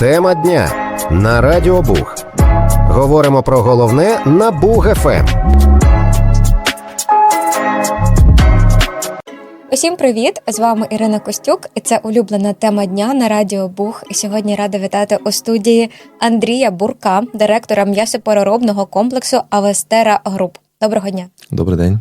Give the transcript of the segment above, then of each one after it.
Тема дня на Радіо Буг. Говоримо про головне на Буг Ем. ФМ. Усім привіт! З вами Ірина Костюк. і Це улюблена тема дня на Радіо Буг. І сьогодні рада вітати у студії Андрія Бурка, директора м'ясопереробного комплексу Авестера Груп. Доброго дня, Добрий день.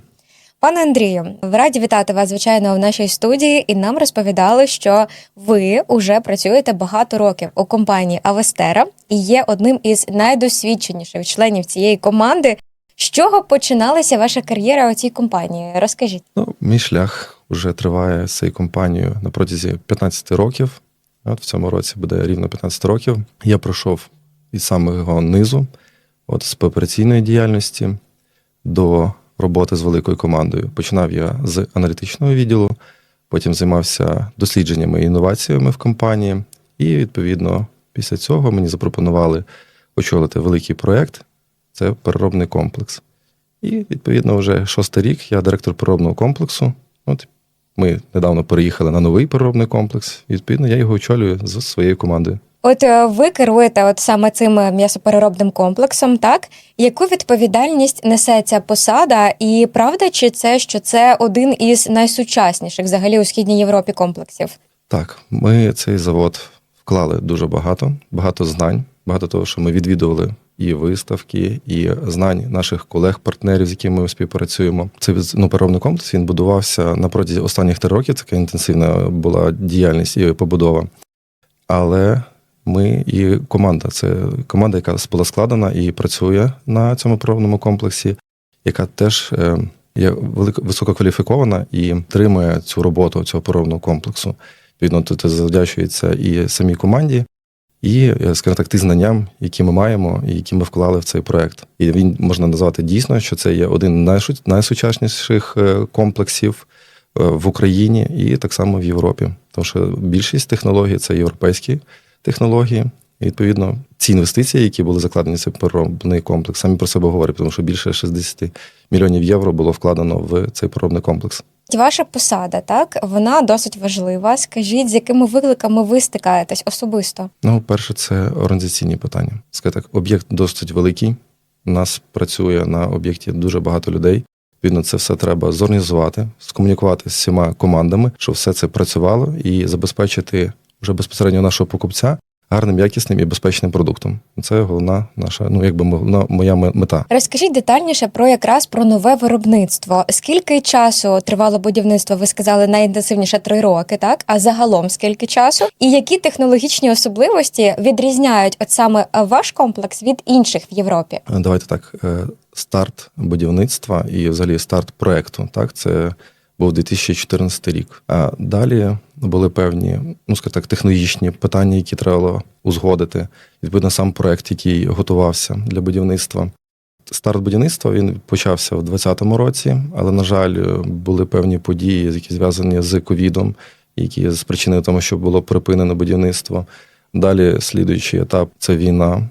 Пане Андрію. Раді вітати вас, звичайно, в нашій студії. І нам розповідали, що ви уже працюєте багато років у компанії Авестера і є одним із найдосвідченіших членів цієї команди. З чого починалася ваша кар'єра у цій компанії? Розкажіть. Ну, мій шлях вже триває з цією компанією на протязі 15 років. От в цьому році буде рівно 15 років. Я пройшов із самого низу, от з операційної діяльності до роботи з великою командою. Починав я з аналітичного відділу, потім займався дослідженнями і інноваціями в компанії. І відповідно після цього мені запропонували очолити великий проєкт. Це переробний комплекс. І відповідно вже шостий рік я директор переробного комплексу. От ми недавно переїхали на новий переробний комплекс. І, відповідно, я його очолюю з своєю командою. От е, ви керуєте от саме цим е, м'ясопереробним комплексом, так? Яку відповідальність несе ця посада? І правда чи це, що це один із найсучасніших взагалі у східній Європі комплексів? Так, ми цей завод вклали дуже багато, багато знань, багато того, що ми відвідували і виставки, і знань наших колег-партнерів, з якими ми співпрацюємо. Цей ну, переробний комплекс він будувався на протязі останніх три років. Така інтенсивна була діяльність і побудова. Але ми і команда. Це команда, яка була складена і працює на цьому переробному комплексі, яка теж е, є висококваліфікована і тримає цю роботу цього переробного комплексу. Відповідно, тут завдячується і самій команді, і, е, скажімо так, тим знанням, які ми маємо, і які ми вклали в цей проект. І він можна назвати дійсно, що це є один з найсучасніших е, комплексів в Україні і так само в Європі. Тому що більшість технологій це європейські технології. І відповідно ці інвестиції, які були закладені в цей переробний комплекс, самі про себе говорять, тому що більше 60 мільйонів євро було вкладено в цей переробний комплекс. Ваша посада, так, вона досить важлива. Скажіть, з якими викликами ви стикаєтесь особисто? Ну, перше, це організаційні питання. Скажімо так, об'єкт досить великий. У нас працює на об'єкті дуже багато людей. Відповідно, це все треба зорганізувати, скомунікувати з всіма командами, щоб все це працювало і забезпечити вже безпосередньо нашого покупця гарним, якісним і безпечним продуктом. Це головна наша, ну якби моя мета. Розкажіть детальніше про якраз про нове виробництво. Скільки часу тривало будівництво? Ви сказали найінтенсивніше три роки, так? А загалом скільки часу? І які технологічні особливості відрізняють от саме ваш комплекс від інших в Європі? Давайте так. е, Старт будівництва і взагалі старт проекту. Так, це був 2014 рік. А далі були певні, ну скажімо так, технологічні питання, які треба було узгодити. Відповідно, сам проект, який готувався для будівництва. Старт будівництва він почався в 2020 році, але, на жаль, були певні події, які зв'язані з ковідом, які спричинили тому, що було припинено будівництво. Далі слідуючий етап це війна.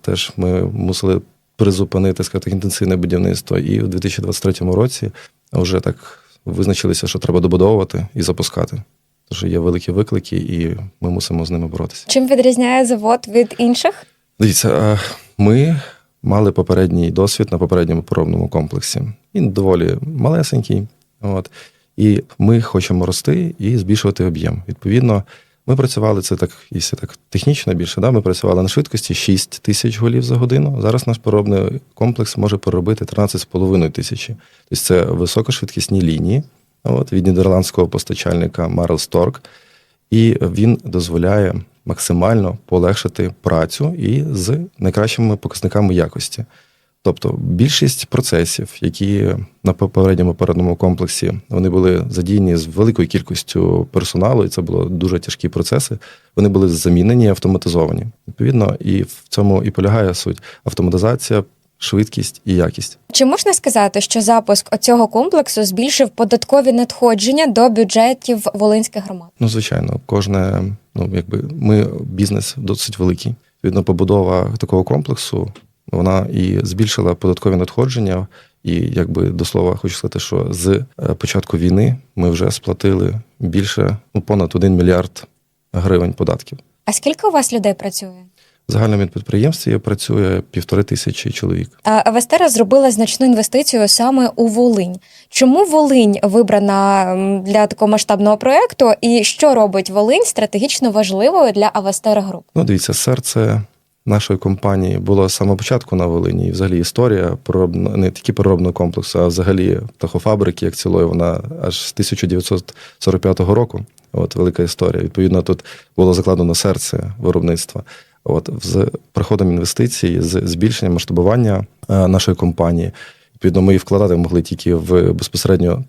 Теж ми мусили призупинити скажімо так, інтенсивне будівництво. І в 2023 році вже так визначилися, що треба добудовувати і запускати. Тож є великі виклики, і ми мусимо з ними боротися. Чим відрізняє завод від інших? Дивіться, е, ми мали попередній досвід на попередньому поробному комплексі. Він доволі малесенький. От, і ми хочемо рости і збільшувати об'єм. Відповідно, ми працювали це так, якщо так технічно більше. Да? Ми працювали на швидкості 6 тисяч голів за годину. Зараз наш поробний комплекс може переробити 13,5 тисячі. Тобто це високошвидкісні лінії от, від нідерландського постачальника Marl Stork. І він дозволяє максимально полегшити працю і з найкращими показниками якості. Тобто більшість процесів, які на попередньому передному комплексі вони були задіяні з великою кількістю персоналу, і це були дуже тяжкі процеси. Вони були замінені і автоматизовані. Відповідно, і в цьому і полягає суть автоматизація, швидкість і якість. Чи можна сказати, що запуск оцього комплексу збільшив податкові надходження до бюджетів волинських громад? Ну, звичайно, кожне, ну якби ми бізнес досить великий. Відповідно, побудова такого комплексу вона і збільшила податкові надходження. І якби до слова хочу сказати, що з е, початку війни ми вже сплатили більше ну понад 1 мільярд гривень податків. А скільки у вас людей працює? В загальному підприємстві працює півтори тисячі чоловік. А Вестера зробила значну інвестицію саме у Волинь. Чому Волинь вибрана для такого масштабного проекту, і що робить Волинь стратегічно важливою для Авестера Груп? Ну, дивіться, серце нашої компанії було з самого початку на Волині. І взагалі історія проробно, не тільки переробного комплексу, а взагалі птахофабрики, як цілої, вона аж з 1945 року. От велика історія. Відповідно, тут було закладено серце виробництва. От з приходом інвестицій, з збільшенням масштабування е, нашої компанії, відповідно, ми і вкладати могли тільки в безпосередньо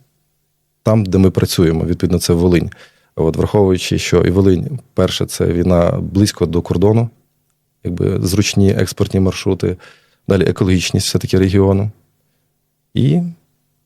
там, де ми працюємо. Відповідно, це Волинь. От, враховуючи, що і Волинь, перше, це війна близько до кордону, якби зручні експортні маршрути, далі екологічність все-таки регіону. І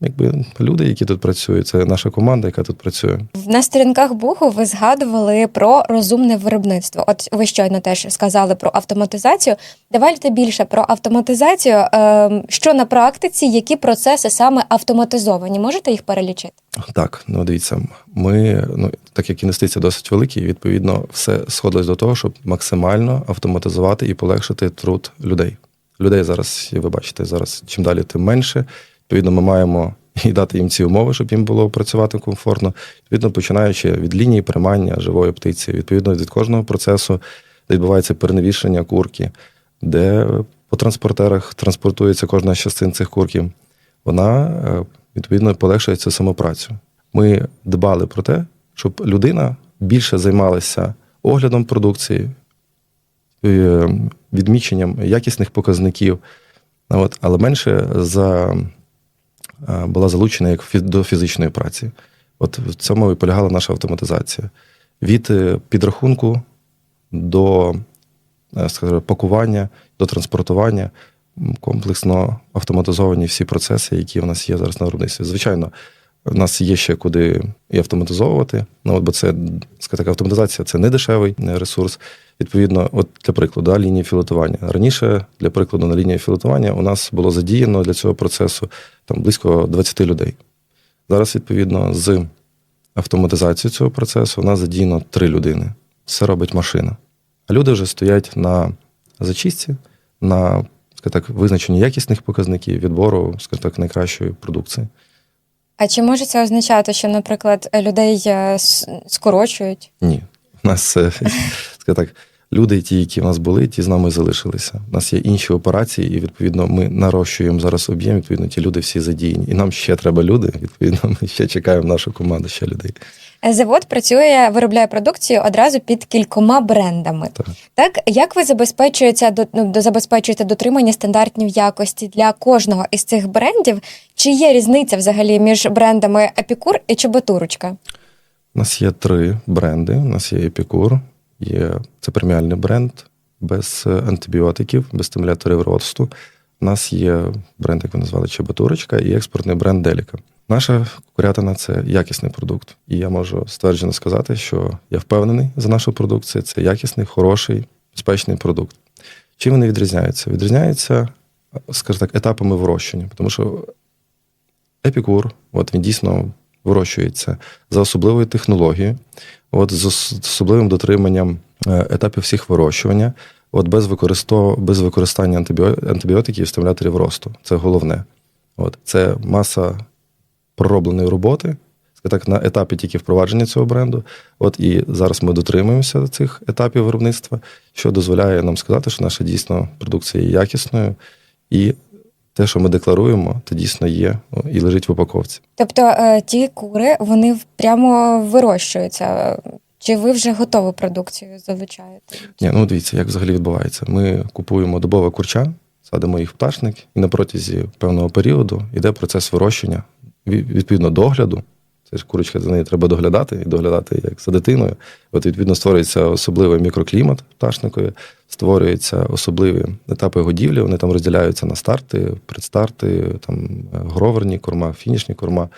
якби люди, які тут працюють, це наша команда, яка тут працює. На сторінках Буху ви згадували про розумне виробництво. От ви щойно теж сказали про автоматизацію. Давайте більше про автоматизацію. Ем, Що на практиці, які процеси саме автоматизовані? Можете їх перелічити? Так, ну дивіться, ми, ну так як інвестиції досить великі, відповідно, все сходилось до того, щоб максимально автоматизувати і полегшити труд людей. Людей зараз, ви бачите, зараз чим далі, тим менше. Відповідно, ми маємо і дати їм ці умови, щоб їм було працювати комфортно. Відповідно, починаючи від лінії приймання живої птиці, відповідно від кожного процесу, де відбувається перенавішення курки, де по транспортерах транспортується кожна з частин цих курків, вона е, відповідно полегшує цю самопрацю. Ми дбали про те, щоб людина більше займалася оглядом продукції, е, відміченням якісних показників, але менше за, е, була залучена як до фізичної праці. От в цьому і полягала наша автоматизація. Від е, підрахунку до скажімо, пакування, до транспортування комплексно автоматизовані всі процеси, які в нас є зараз на виробництві. Звичайно, в нас є ще куди і автоматизовувати. Ну, от, бо це скажімо автоматизація це не дешевий ресурс. Відповідно, от для прикладу, да, лінії філотування. Раніше, для прикладу, на лінії філотування у нас було задіяно для цього процесу там близько 20 людей. Зараз, відповідно, з автоматизацією цього процесу у нас задіяно 3 людини. Все робить машина. А люди вже стоять на зачистці, на так, визначенні якісних показників відбору, скажімо так, найкращої продукції. А чи може це означати, що, наприклад, людей е, скорочують? Ні. У нас, е, скажімо так, люди, ті, які в нас були, ті з нами залишилися. У нас є інші операції, і відповідно ми нарощуємо зараз об'єм. Відповідно, ті люди всі задіяні. І нам ще треба люди. Відповідно, ми ще чекаємо нашу команду, ще людей. Завод працює, виробляє продукцію одразу під кількома брендами. Так. Так, як ви забезпечуєте до, ну, забезпечуєте дотримання стандартів якості для кожного із цих брендів? Чи є різниця взагалі між брендами Епікур і Чоботурочка? У нас є три бренди. У нас є Епікур, є це преміальний бренд без е, антибіотиків, без стимуляторів росту. У нас є бренд, як ви назвали, Чебатурочка, і експортний бренд Деліка. Наша курятина це якісний продукт. І я можу стверджено сказати, що я впевнений за нашу продукцію. Це якісний, хороший, безпечний продукт. Чим вони відрізняються? Відрізняються, скажімо так, етапами вирощення. Тому що епікур, от він дійсно вирощується за особливою технологією, от з особливим дотриманням е, етапів всіх вирощування, от без, без використання антибіотиків і стимуляторів росту. Це головне. От, це маса проробленої роботи, так, на етапі тільки впровадження цього бренду. От і зараз ми дотримуємося цих етапів виробництва, що дозволяє нам сказати, що наша дійсно продукція є якісною, і те, що ми декларуємо, це дійсно є і лежить в упаковці. Тобто е, ті кури вони прямо вирощуються. Чи ви вже готову продукцію залучаєте? Ні, ну дивіться, як взагалі відбувається. Ми купуємо добове курча, садимо їх в пташник, і на протязі певного періоду йде процес вирощення, відповідно догляду. Це ж курочка за нею треба доглядати і доглядати як за дитиною. От відповідно створюється особливий мікроклімат пташникові, створюються особливі етапи годівлі. Вони там розділяються на старти, предстарти, там гроверні корма, фінішні корма.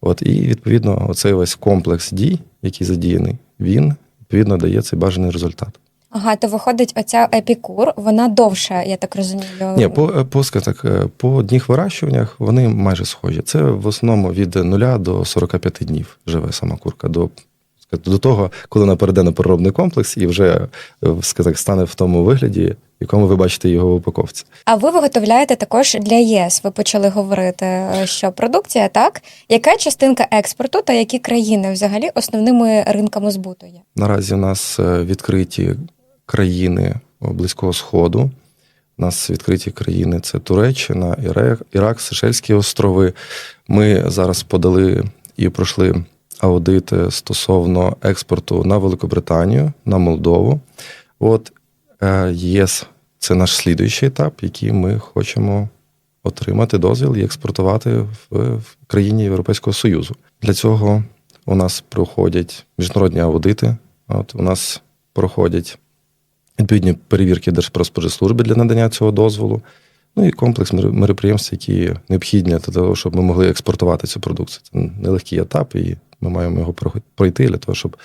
От і відповідно, оцей весь комплекс дій, який задіяний, він відповідно дає цей бажаний результат. Ага, то виходить, оця епікур, вона довша, я так розумію. Ні, по, по, так, е, по одних вирощуваннях вони майже схожі. Це в основному від 0 до 45 днів живе сама курка, до, до того, коли вона перейде на переробний комплекс і вже е, так, стане в тому вигляді, якому ви бачите його в упаковці. А ви виготовляєте також для ЄС. Ви почали говорити, е, що продукція так. Яка частинка експорту та які країни взагалі основними ринками збуту є? Наразі у нас е, відкриті країни Близького Сходу. У нас відкриті країни це Туреччина, Ірак, Сешельські острови. Ми зараз подали і пройшли аудити стосовно експорту на Великобританію, на Молдову. От е, ЄС це наш слідуючий етап, який ми хочемо отримати дозвіл і експортувати в країні Європейського Союзу. Для цього у нас проходять міжнародні аудити. От у нас проходять відповідні перевірки Держпродспоживслужби для надання цього дозволу. Ну і комплекс мер- мероприємств, які необхідні для того, щоб ми могли експортувати цю продукцію. Це нелегкий етап, і ми маємо його пройти для того, щоб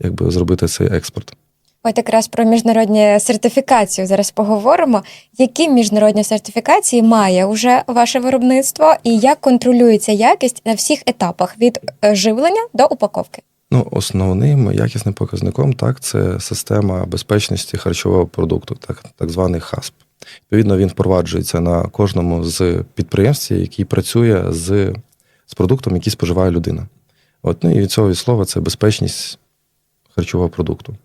якби зробити цей експорт. От якраз про міжнародні сертифікацію зараз поговоримо. Які міжнародні сертифікації має уже ваше виробництво, і як контролюється якість на всіх етапах від е, живлення до упаковки? Ну, основним якісним показником так це система безпечності харчового продукту, так, так званий ХАСП. Відповідно, він впроваджується на кожному з підприємств, який працює з, з продуктом, який споживає людина. От, ну і від цього від слова це безпечність харчового продукту.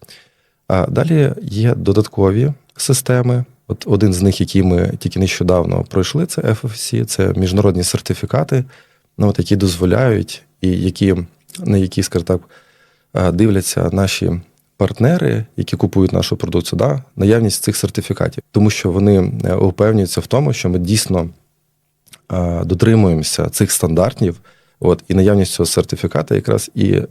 А далі є додаткові системи. От один з них, який ми тільки нещодавно пройшли, це FFC, це міжнародні сертифікати, ну, от, які дозволяють і які, на які, скажімо так, е, дивляться наші партнери, які купують нашу продукцію, да, наявність цих сертифікатів, тому що вони е, упевнюються в тому, що ми дійсно е, дотримуємося цих стандартів, от, і наявність цього сертифіката якраз і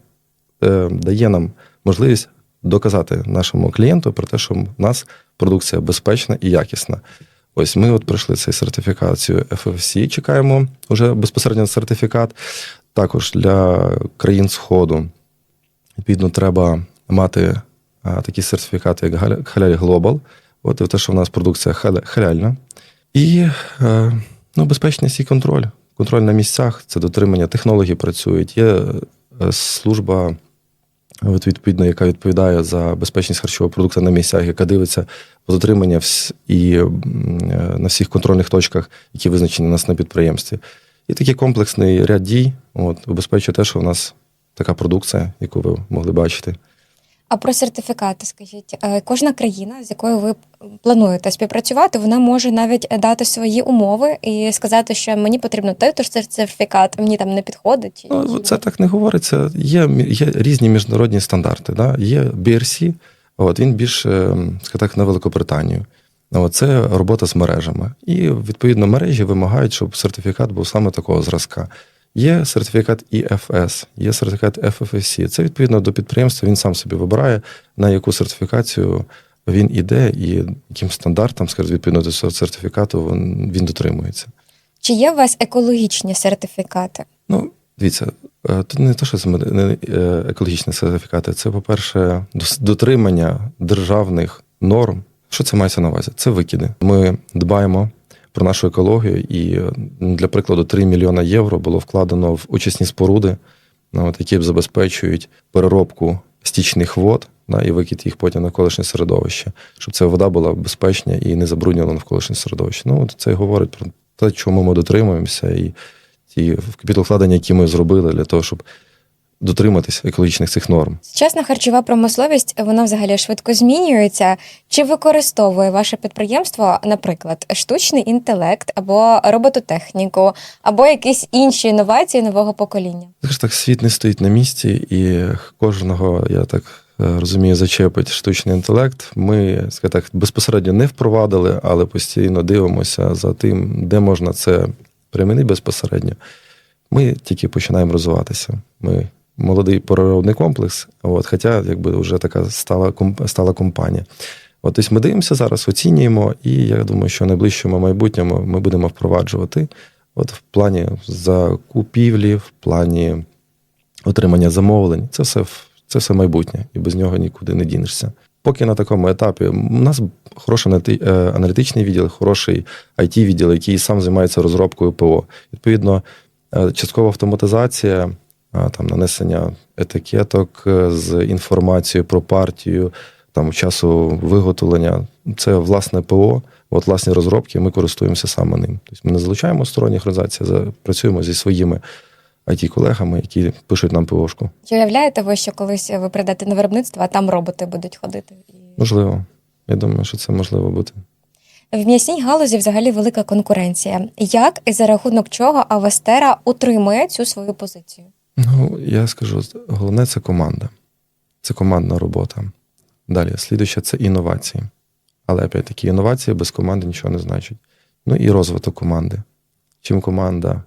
е, дає нам можливість доказати нашому клієнту про те, що в нас продукція безпечна і якісна. Ось ми от пройшли цей сертифікацію FFC, чекаємо вже безпосередньо сертифікат. Також для країн Сходу відповідно треба мати такі сертифікати, як Халяль Глобал. От і те, що в нас продукція халя- халяльна. І е, ну, безпечність і контроль. Контроль на місцях це дотримання технологій працюють. Є е, служба, от, відповідно, яка відповідає за безпечність харчового продукту на місцях, яка дивиться дотримання і е, на всіх контрольних точках, які визначені у нас на підприємстві. І такий комплексний ряд дій от, убезпечує те, що у нас така продукція, яку ви могли бачити. А про сертифікати, скажіть, Е, кожна країна, з якою ви плануєте співпрацювати, вона може навіть дати свої умови і сказати, що мені потрібно той то сертифікат, мені там не підходить. Ну, це так не говориться. Є, є різні міжнародні стандарти. Да? Є BRC, от, він більш, ем, так, на Великобританію. Це робота з мережами. І відповідно мережі вимагають, щоб сертифікат був саме такого зразка. Є сертифікат IFS, є сертифікат FFSC. Це відповідно до підприємства. Він сам собі вибирає, на яку сертифікацію він іде і яким стандартам, скажімо, відповідно до цього сертифікату він, він дотримується. Чи є у вас екологічні сертифікати? Ну, дивіться, е, тут не те, що це е, екологічні сертифікати, це, по-перше, дотримання державних норм. Що це мається на увазі? Це викиди. Ми дбаємо про нашу екологію, і е, для прикладу, 3 мільйона євро було вкладено в очисні споруди, ну, от, які забезпечують переробку стічних вод да, і викид їх потім на навколишнє середовище, щоб ця вода була безпечна і не забруднювала навколишнє середовище. Ну, от це і говорить про те, чому ми дотримуємося, і ті капіталвкладення, які ми зробили для того, щоб дотриматись екологічних цих норм. Сучасна харчова промисловість вона взагалі швидко змінюється. Чи використовує ваше підприємство, наприклад, штучний інтелект або робототехніку, або якісь інші інновації нового покоління? Так ж так світ не стоїть на місці, і кожного, я так е, розумію, зачепить штучний інтелект. Ми скажімо так, безпосередньо не впровадили, але постійно дивимося за тим, де можна це примінити безпосередньо. Ми тільки починаємо розвиватися. Ми молодий переробний комплекс, от, хоча якби вже така стала, стала компанія. От ось ми дивимося зараз, оцінюємо, і я думаю, що в найближчому майбутньому ми будемо впроваджувати от в плані закупівлі, в плані отримання замовлень. Це все, це все майбутнє, і без нього нікуди не дінешся. Поки на такому етапі у нас хороший е, аналітичний відділ, хороший it відділ який сам займається розробкою ПО. Відповідно, е, часткова автоматизація там нанесення етикеток е, з інформацією про партію, там часу виготовлення. Це власне ПО, от власні розробки. Ми користуємося саме ним. Тобто ми не залучаємо сторонніх організацій, а працюємо зі своїми it колегами які пишуть нам ПОшку. Чи уявляєте ви, що колись ви прийдете на виробництво, а там роботи будуть ходити? Можливо. Я думаю, що це можливо бути. В м'ясній галузі взагалі велика конкуренція. Як і за рахунок чого Авестера утримує цю свою позицію? Ну, я скажу, головне це команда. Це командна робота. Далі, слідуюче це інновації. Але опять-таки, інновації без команди нічого не значить. Ну і розвиток команди. Чим команда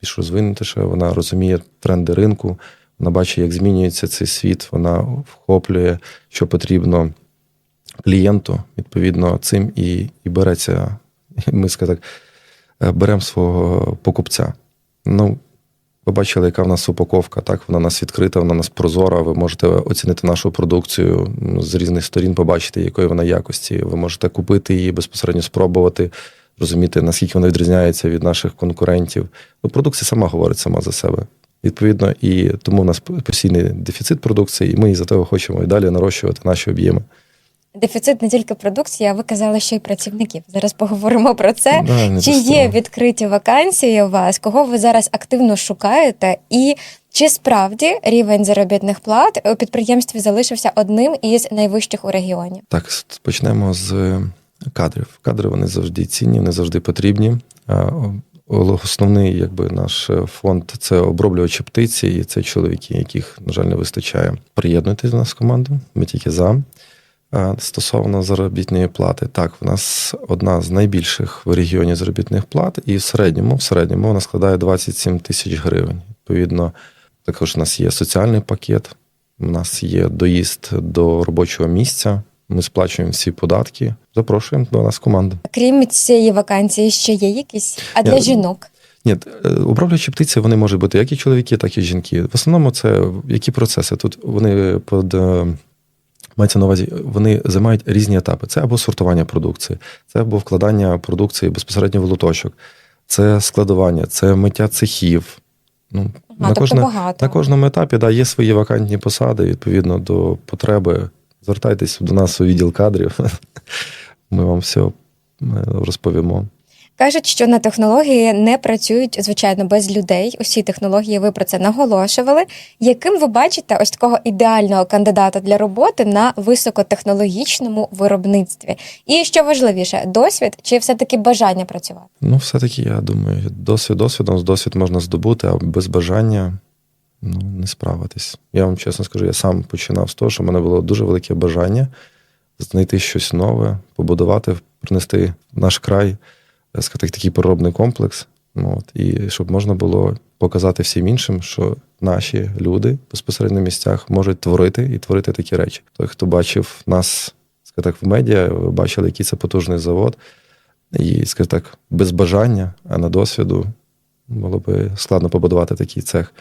більш розвинутіша, вона розуміє тренди ринку, вона бачить, як змінюється цей світ, вона вхоплює, що потрібно клієнту, відповідно, цим і, і береться, ми скажімо так, беремо свого покупця. Ну, ви бачили, яка в нас упаковка, так? Вона у нас відкрита, вона у нас прозора. Ви можете оцінити нашу продукцію з різних сторін, побачити, якої вона якості. Ви можете купити її, безпосередньо спробувати, розуміти, наскільки вона відрізняється від наших конкурентів. Ну, продукція сама говорить сама за себе. Відповідно, і тому у нас постійний дефіцит продукції, і ми із-за того хочемо і далі нарощувати наші об'єми. Дефіцит не тільки продукції, а ви казали, що й працівників. Зараз поговоримо про це. Да, Чи є відкриті вакансії у вас? Кого ви зараз активно шукаєте? І чи справді рівень заробітних плат у підприємстві залишився одним із найвищих у регіоні? Так, почнемо з кадрів. Кадри вони завжди цінні, вони завжди потрібні. Основний, якби наш е, фонд це оброблювачі птиці, і це чоловіки, яких, на жаль, не вистачає. Приєднуйтесь до нас в команду. Ми тільки за. А, Стосовно заробітної плати, так, в нас одна з найбільших в регіоні заробітних плат, і в середньому, в середньому вона складає 27 тисяч гривень. Відповідно, також у нас є соціальний пакет, у нас є доїзд до робочого місця. Ми сплачуємо всі податки. Запрошуємо до нас команду. Крім цієї вакансії, ще є якісь? А для Я- жінок? Ні, е, оброблюючі птиці вони можуть бути як і чоловіки, так і жінки. В основному це які процеси. Тут вони під. Мається на увазі, вони займають різні етапи. Це або сортування продукції, це або вкладання продукції безпосередньо в лоточок, це складування, це миття цехів. Ну, А, тобто кожне- багато. на кожному етапі да, є свої вакантні посади, відповідно до потреби. Звертайтесь до нас у відділ кадрів. Ми вам все розповімо. Кажуть, що на технології не працюють звичайно без людей. Усі технології ви про це наголошували. Яким ви бачите ось такого ідеального кандидата для роботи на високотехнологічному виробництві? І що важливіше, досвід чи все-таки бажання працювати? Ну, все-таки, я думаю, досвід досвідом, з досвід можна здобути, а без бажання ну, не справитись. Я вам чесно скажу, я сам починав з того, що в мене було дуже велике бажання знайти щось нове, побудувати, принести наш край, сказати, такий переробний комплекс. Ну, от, і щоб можна було показати всім іншим, що наші люди безпосередньо в місцях можуть творити і творити такі речі. Той, хто бачив нас, скажімо так, в медіа, ви бачили, який це потужний завод. І, скажімо так, без бажання, а на досвіду було би складно побудувати такий цех.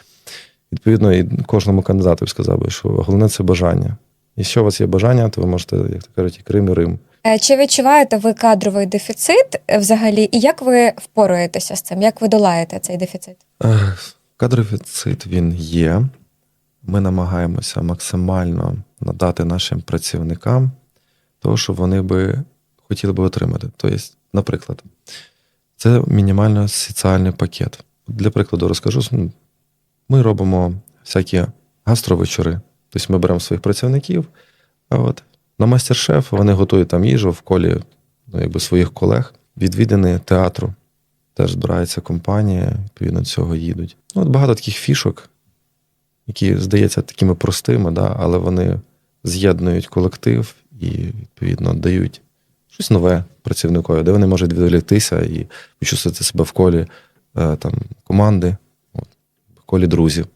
Відповідно, і кожному кандидату сказав би, що головне це бажання. І якщо у вас є бажання, то ви можете, як то кажуть, і Крим, і Рим. Е, Чи відчуваєте ви кадровий дефіцит е, взагалі? І як ви впоруєтеся з цим? Як ви долаєте цей дефіцит? Ех, Кадровий дефіцит він є. Ми намагаємося максимально надати нашим працівникам того, що вони би хотіли би отримати. Тобто, наприклад, це мінімально соціальний пакет. Для прикладу розкажу: ну, ми робимо всякі гастровечори. Тобто ми беремо своїх працівників, а от на мастер-шеф вони готують там їжу в колі ну, якби своїх колег, відвідини театру. Теж збирається компанія, відповідно цього їдуть. Ну, от багато таких фішок, які здаються такими простими, да, але вони з'єднують колектив і, відповідно, дають щось нове працівникові, де вони можуть відволіктися і почувствувати себе в колі е, там, команди, от, в колі друзів.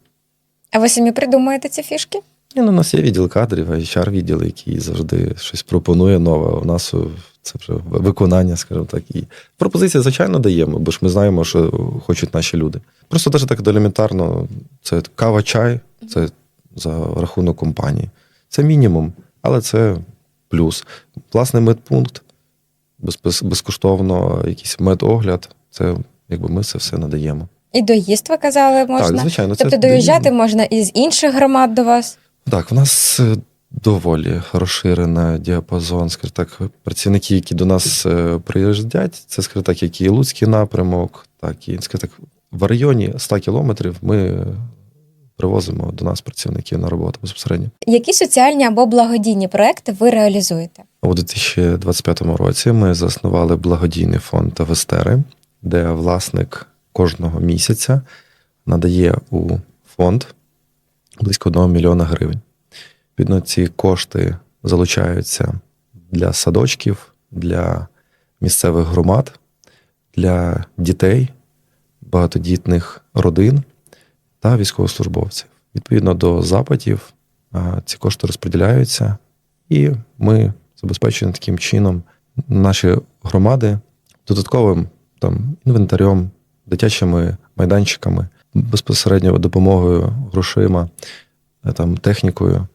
А ви самі придумуєте ці фішки? Ні, ну, у нас є відділ кадрів, HR відділ, який завжди щось пропонує нове. У нас це вже виконання, скажімо так. І пропозиції, звичайно, даємо, бо ж ми знаємо, що хочуть наші люди. Просто навіть так елементарно, це кава, чай, це за рахунок компанії. Це мінімум, але це плюс. Власний медпункт, без, без, безкоштовно якийсь медогляд. Це якби ми це все надаємо. І доїзд ви казали можна. Так, звичайно, це тобто доїжджати можна із інших громад до вас. Так, в нас е, доволі розширений діапазон, скажімо так, працівники, які до нас е, приїжджають, це, скажімо так, як і Луцький напрямок, так і скажімо так, в районі 100 кілометрів ми привозимо до нас працівників на роботу безпосередньо. Які соціальні або благодійні проекти ви реалізуєте? У 2025 році ми заснували благодійний фонд Вестери, де власник кожного місяця надає у фонд близько 1 мільйона гривень. Відповідно, ці кошти залучаються для садочків, для місцевих громад, для дітей, багатодітних родин та військовослужбовців. Відповідно до запитів, ці кошти розподіляються, і ми забезпечуємо таким чином наші громади додатковим там інвентарем, дитячими майданчиками, безпосередньо допомогою грошима, е, там технікою.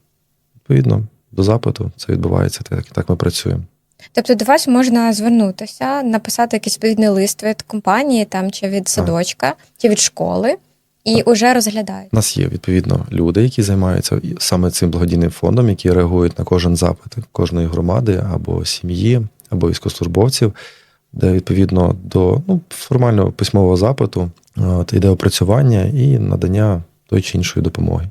Відповідно до запиту це відбувається. Так, так ми працюємо. Тобто до вас можна звернутися, написати якийсь відповідний лист від компанії там чи від садочка, чи від школи, і Так. уже розглядають. У нас є відповідно люди, які займаються саме цим благодійним фондом, які реагують на кожен запит кожної громади або сім'ї, або військовослужбовців, де відповідно до ну, формального письмового запиту от, йде опрацювання і надання тої чи іншої допомоги.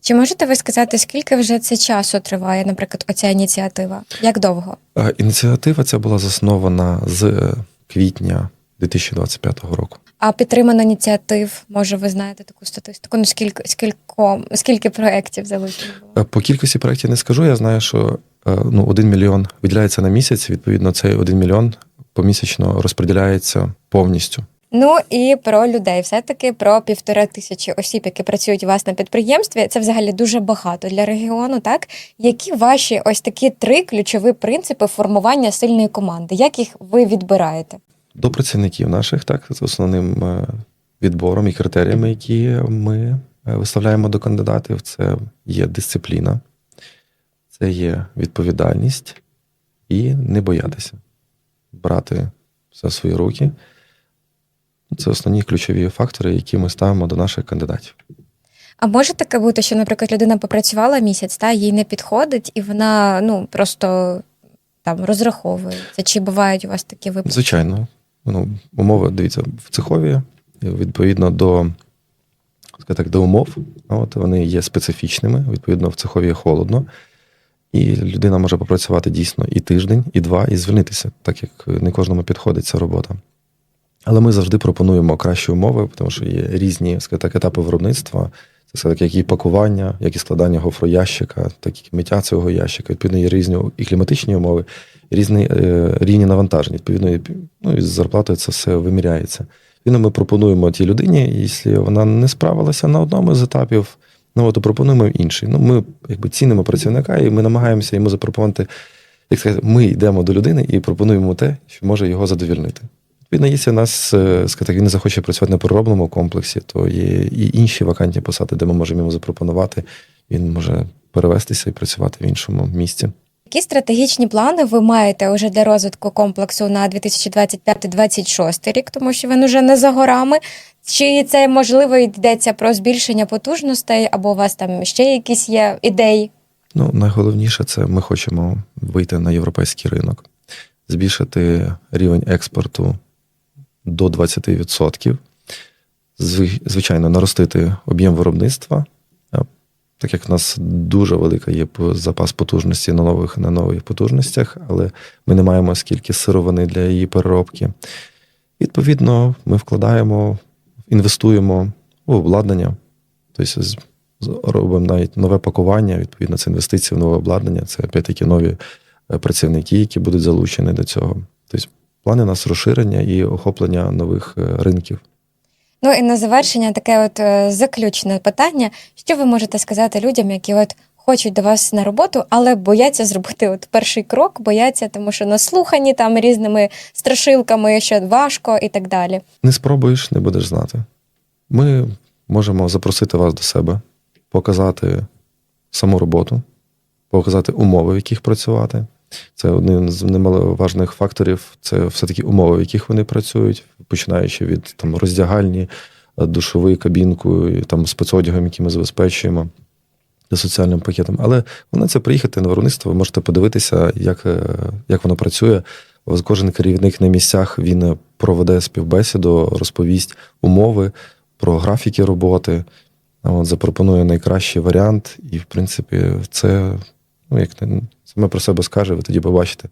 Чи можете ви сказати, скільки вже це часу триває, наприклад, оця ініціатива? Як довго? Ініціатива ця була заснована з е, квітня 2025 року. А підтримано ініціатив, може, ви знаєте таку статистику? Ну скільки скілько, скільки проєктів залучено було? По кількості проєктів не скажу. Я знаю, що е, ну, 1 мільйон виділяється на місяць. Відповідно, цей 1 мільйон помісячно розподіляється повністю. Ну і про людей, все-таки про півтора тисячі осіб, які працюють у вас на підприємстві. Це взагалі дуже багато для регіону. Так які ваші ось такі три ключові принципи формування сильної команди? Як їх ви відбираєте? До працівників наших, так, з основним е, відбором і критеріями, які ми е, виставляємо до кандидатів, це є дисципліна, це є відповідальність і не боятися брати все в свої руки. Це основні ключові фактори, які ми ставимо до наших кандидатів. А може таке бути, що, наприклад, людина попрацювала місяць, та їй не підходить, і вона ну просто там розраховується? Чи бувають у вас такі випадки? Звичайно, ну, умови, дивіться, в цехові, відповідно до, так, до умов, от, вони є специфічними, відповідно, в цехові холодно. І людина може попрацювати дійсно і тиждень, і два, і звільнитися, так як не кожному підходить ця робота. Але ми завжди пропонуємо кращі умови, тому що є різні скажімо так, етапи виробництва. Це так, як і пакування, як і складання гофроящика, так і миття цього ящика. Відповідно, є різні і кліматичні умови, різні е, рівні навантаження. Відповідно, ну, і з зарплатою це все виміряється. Відповідно, ми пропонуємо тій людині, якщо вона не справилася на одному з етапів, ну от пропонуємо інший. Ну, ми якби цінимо працівника, і ми намагаємося йому запропонувати, як сказати, ми йдемо до людини і пропонуємо те, що може його задовільнити. Відповідно, якщо у нас, е, скажімо він не захоче працювати на переробному комплексі, то є і інші вакантні посади, де ми можемо йому запропонувати. Він може перевестися і працювати в іншому місці. Які стратегічні плани ви маєте уже для розвитку комплексу на 2025-2026 рік, тому що він уже не за горами? Чи це можливо йдеться про збільшення потужностей, або у вас там ще якісь є ідеї? Ну, найголовніше це ми хочемо вийти на європейський ринок, збільшити рівень експорту до 20%, звичайно, наростити об'єм виробництва, так як в нас дуже велика є запас потужності на нових на нових потужностях, але ми не маємо скільки сировини для її переробки. Відповідно, ми вкладаємо, інвестуємо у обладнання, тобто робимо навіть нове пакування. Відповідно, це інвестиції в нове обладнання, це опять-таки нові е, працівники, які будуть залучені до цього. Тобто, плани у нас розширення і охоплення нових е, ринків. Ну і на завершення таке от е, заключне питання. Що ви можете сказати людям, які от хочуть до вас на роботу, але бояться зробити от перший крок, бояться, тому що наслухані там різними страшилками, що важко і так далі. Не спробуєш, не будеш знати. Ми можемо запросити вас до себе, показати саму роботу, показати умови, в яких працювати. Це один з немаловажних факторів. Це все-таки умови, в яких вони працюють, починаючи від там роздягальні, душовою кабінкою, там спецодягом, який ми забезпечуємо. За соціальним пакетом, але вони це приїхати на виробництво, ви можете подивитися, як, е, як воно працює. Кожен керівник на місцях він проведе співбесіду, розповість умови про графіки роботи, от, запропонує найкращий варіант, і, в принципі, це, ну, як саме про себе скаже, ви тоді побачите,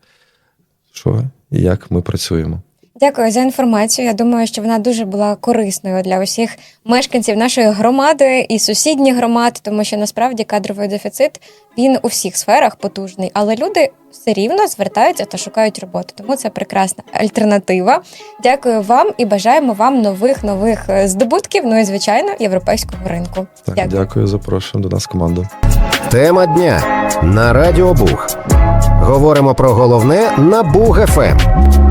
що і як ми працюємо. Дякую за інформацію. Я думаю, що вона дуже була корисною для усіх мешканців нашої громади і сусідніх громад, тому що насправді кадровий дефіцит він у всіх сферах потужний, але люди все рівно звертаються та шукають роботу. Тому це прекрасна альтернатива. Дякую вам і бажаємо вам нових нових е, здобутків. Ну і звичайно, європейського ринку. Так, Дякую. дякую, запрошуємо до нас команду. Тема дня на Радіо Буг. Говоримо про головне на Буг ФМ.